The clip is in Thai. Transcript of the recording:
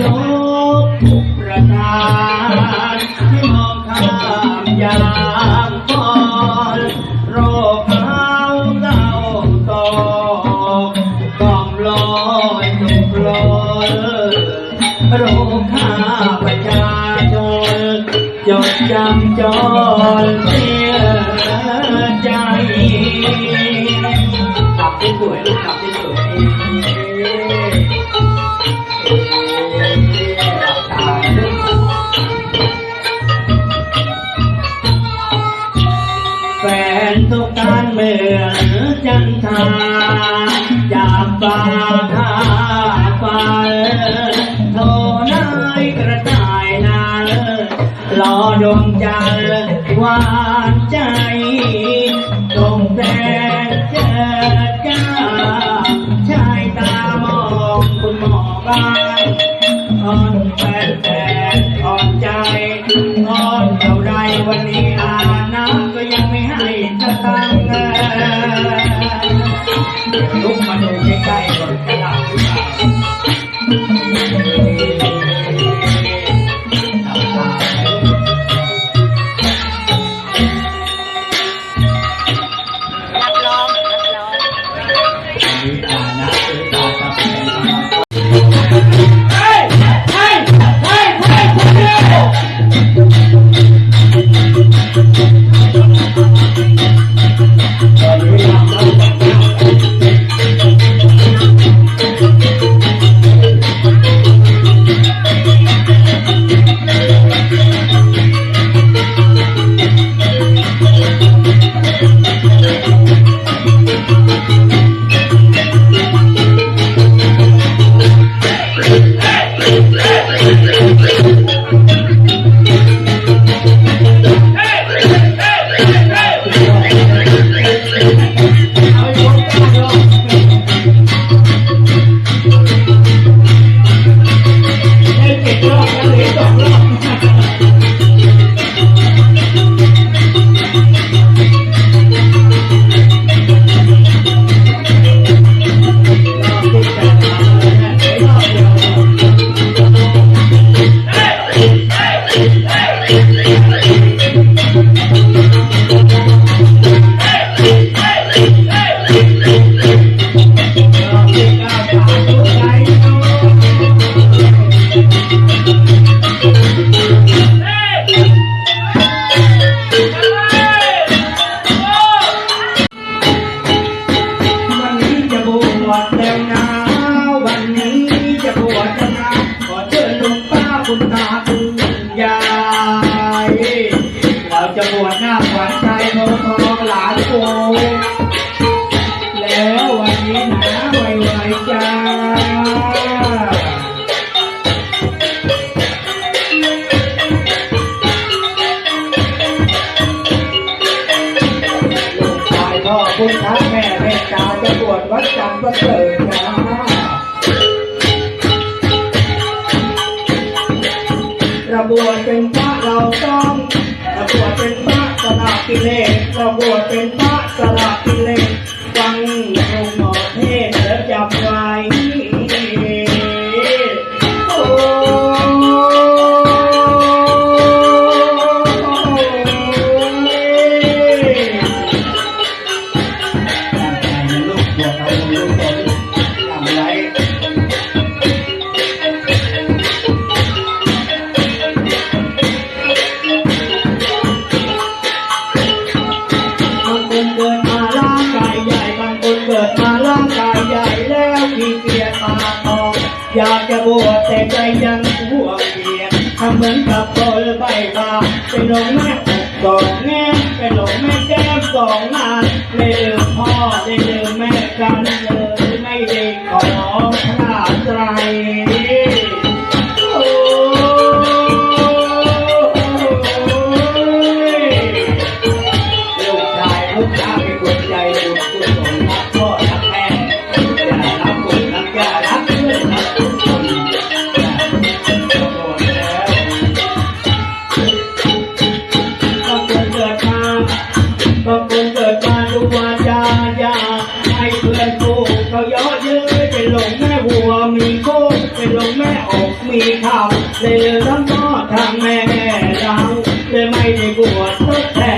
ยกประทานให้มองข้ามยามก่อนโรคเท้าเต้าตอกกล่อมลอยตุกลอยโรคข้าประชาชนจดจำจนเสียใจ จากฟ้าข้าฟ้าโทนายกระต่ายนารอดวงจันทร์หวานใจตรงแต่เจอจ้าชายตามองคุณหมอบ้านอ่อนแฟนแฟนอ่อนใจอ่อนเท่าไรวันนี้อาน้ำก็ยัง ลุกมาดูใกล้ๆ Thank you. วดแล้วนะวันนี้จะบวชแล้วนะขอเชิญลุงป้าคุณตาคุณยายเราจะบวชหน้าขวัญใจโมทองหลานโก พ่อพุทธแม่เมตตาจะบวชวัดจันทร์ประเสริฐนะเราบวชเป็นพระเราต้องเราบวชเป็นพระสละกิเลสเราบวชเป็นพระสละางกายใหญ่แล้วมีเกียจมาทองอยากจะบวชแต่ใจยังห่วงเกียทำเหมือนกับคนใบตาเป็นหลงแม่อกกองแง่เป็นหลงแม่แก้มสองนานไม่ลืมพ่อได้ลืมแม่กันเลย ข้าวเลยเริ่มนอดทาแม่ดังเลยไม่ได้บวชทดแทน